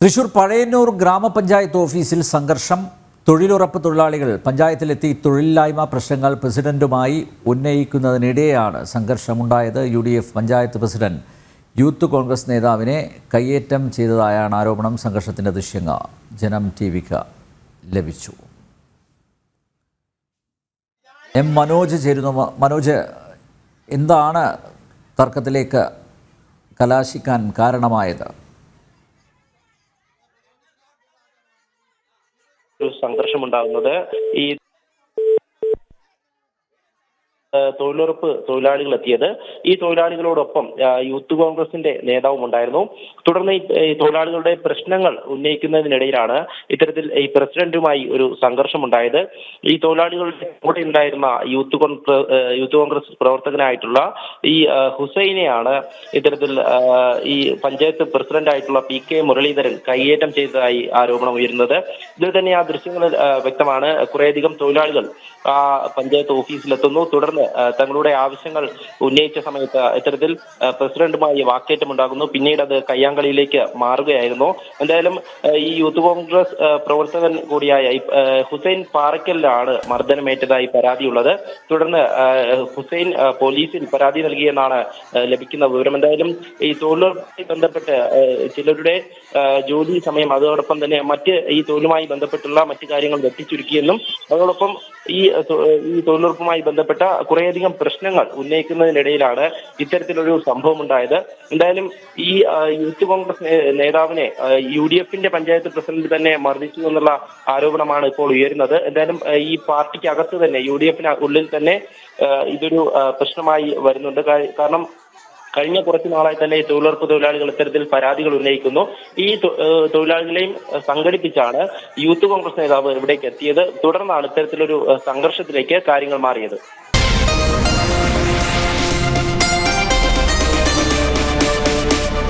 തൃശൂർ പഴയന്നൂർ ഗ്രാമപഞ്ചായത്ത് ഓഫീസിൽ സംഘർഷം. തൊഴിലുറപ്പ് തൊഴിലാളികൾ പഞ്ചായത്തിലെത്തി തൊഴിലില്ലായ്മ പ്രശ്നങ്ങൾ പ്രസിഡന്റുമായി ഉന്നയിക്കുന്നതിനിടെയാണ് സംഘർഷമുണ്ടായത്. U D F panchayat president youth Congress നേതാവിനെ കയ്യേറ്റം ചെയ്തതായാണ് ആരോപണം. സംഘർഷത്തിന്റെ ദൃശ്യങ്ങൾ ജനം ടി വിക്ക് ലഭിച്ചു. എം മനോജ് ചേരുന്നു. മനോജ് എന്താണ് തർക്കത്തിലേക്ക് കലാശിക്കാൻ കാരണമായത്? ഒരു സംഘർഷമുണ്ടാകുന്നത്. ഈ തൊഴിലുറപ്പ് തൊഴിലാളികൾ എത്തിയത് ഈ തൊഴിലാളികളോടൊപ്പം യൂത്ത് കോൺഗ്രസിന്റെ നേതാവും ഉണ്ടായിരുന്നു. തുടർന്ന് ഈ തൊഴിലാളികളുടെ പ്രശ്നങ്ങൾ ഉന്നയിക്കുന്നതിനിടയിലാണ് ഇത്തരത്തിൽ ഈ പ്രസിഡന്റുമായി ഒരു സംഘർഷമുണ്ടായത്. ഈ തൊഴിലാളികളുടെ കൂടെ ഉണ്ടായിരുന്ന യൂത്ത് യൂത്ത് കോൺഗ്രസ് പ്രവർത്തകനായിട്ടുള്ള ഈ ഹുസൈനെയാണ് ഇത്തരത്തിൽ ഈ പഞ്ചായത്ത് പ്രസിഡന്റ് ആയിട്ടുള്ള പി കെ മുരളീധരൻ കൈയേറ്റം ചെയ്തതായി ആരോപണം ഉയരുന്നത്. ഇതിൽ തന്നെ ആ ദൃശ്യങ്ങളിൽ വ്യക്തമാണ്. കുറേയധികം തൊഴിലാളികൾ ആ പഞ്ചായത്ത് ഓഫീസിലെത്തുന്നു. തുടർന്ന് തങ്ങളുടെ ആവശ്യങ്ങൾ ഉന്നയിച്ച സമയത്ത് ഇത്തരത്തിൽ പ്രസിഡന്റുമായി വാക്കേറ്റം ഉണ്ടാകുന്നു പിന്നീട് അത് കയ്യാങ്കളിയിലേക്ക് മാറുകയായിരുന്നു. എന്തായാലും ഈ യൂത്ത് കോൺഗ്രസ് പ്രവർത്തകൻ കൂടിയായ ഹുസൈൻ പാറയ്ക്കലിലാണ് മർദ്ദനമേറ്റതായി പരാതിയുള്ളത്. തുടർന്ന് ഹുസൈൻ പോലീസിൽ പരാതി നൽകിയെന്നാണ് ലഭിക്കുന്ന വിവരം. എന്തായാലും ഈ തൊഴിലുറപ്പുമായി ബന്ധപ്പെട്ട് ചിലരുടെ ജോലി സമയം അതോടൊപ്പം തന്നെ മറ്റ് ഈ തൊഴിലുമായി ബന്ധപ്പെട്ടുള്ള മറ്റു കാര്യങ്ങൾ വെട്ടിച്ചുരുക്കിയെന്നും അതോടൊപ്പം ഈ ഈ തൊഴിലുറപ്പുമായി ബന്ധപ്പെട്ട കുറേയധികം പ്രശ്നങ്ങൾ ഉന്നയിക്കുന്നതിനിടയിലാണ് ഇത്തരത്തിലൊരു സംഭവം ഉണ്ടായത് എന്തായാലും ഈ യൂത്ത് കോൺഗ്രസ് നേതാവിനെ യു ഡി എഫിന്റെ പഞ്ചായത്ത് പ്രസിഡന്റ് തന്നെ മർദ്ദിച്ചു എന്നുള്ള ആരോപണമാണ് ഇപ്പോൾ ഉയരുന്നത്. എന്തായാലും ഈ പാർട്ടിക്കകത്ത് തന്നെ യു ഡി എഫിന് ഉള്ളിൽ തന്നെ ഇതൊരു പ്രശ്നമായി വരുന്നുണ്ട്. കാരണം കഴിഞ്ഞ കുറച്ച് നാളായി തന്നെ ഈ തൊഴിലുറപ്പ് തൊഴിലാളികൾ ഇത്തരത്തിൽ പരാതികൾ ഉന്നയിക്കുന്നു. ഈ തൊഴിലാളികളെയും സംഘടിപ്പിച്ചാണ് യൂത്ത് കോൺഗ്രസ് നേതാവ് ഇവിടേക്ക് എത്തിയത്. തുടർന്നാണ് ഇത്തരത്തിലൊരു സംഘർഷത്തിലേക്ക് കാര്യങ്ങൾ മാറിയത്.